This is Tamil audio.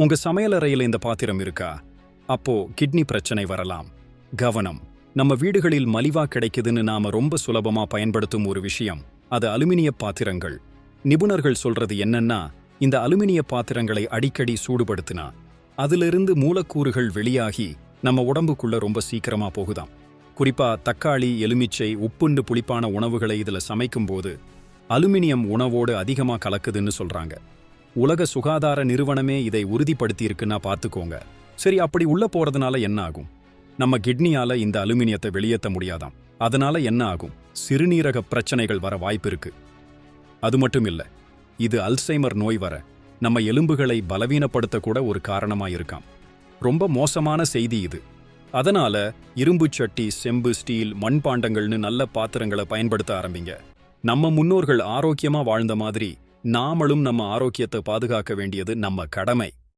உங்க சமையலறையில இந்த பாத்திரம் இருக்கா? அப்போ கிட்னி பிரச்சனை வரலாம். கவனம். நம்ம வீடுகளில் மலிவா கிடைக்குதுன்னு நாம ரொம்ப சுலபமா பயன்படுத்தும் ஒரு விஷயம். அது அலுமினிய பாத்திரங்கள். நிபுணர்கள் சொல்றது என்னன்னா இந்த அலுமினிய பாத்திரங்களை அடிக்கடி சூடுபடுத்தினா அதிலிருந்து மூலக்கூறுகள் வெளியாகி நம்ம உடம்புக்குள்ள ரொம்ப சீக்கிரமா போகுதாம். குறிப்பா தக்காளி எலுமிச்சை உப்புண்டு புளிப்பான உணவுகளை இதுல சமைக்கும்போது அலுமினியம் உணவோடு அதிகமா கலக்குதுன்னு சொல்றாங்க. உலக சுகாதார நிறுவனமே இதை உறுதிப்படுத்தியிருக்குன்னா பார்த்துக்கோங்க. சரி அப்படி உள்ள போறதுனால என்ன ஆகும்? நம்ம கிட்னியால இந்த அலுமினியத்தை வெளியேற்ற முடியாதாம். அதனால என்ன ஆகும்? சிறுநீரக பிரச்சனைகள் வர வாய்ப்பு இருக்கு. அது மட்டும் இல்ல இது அல்சைமர் நோய் வர நம்ம எலும்புகளை பலவீனப்படுத்த கூட ஒரு காரணமாக இருக்காம். ரொம்ப மோசமான செய்தி இது. அதனால இரும்பு சட்டி செம்பு ஸ்டீல் மண்பாண்டங்கள்னு நல்ல பாத்திரங்களை பயன்படுத்த ஆரம்பிங்க. நம்ம முன்னோர்கள் ஆரோக்கியமா வாழ்ந்த மாதிரி நாமளும் நம்ம ஆரோக்கியத்தை பாதுகாக்க வேண்டியது நம்ம கடமை.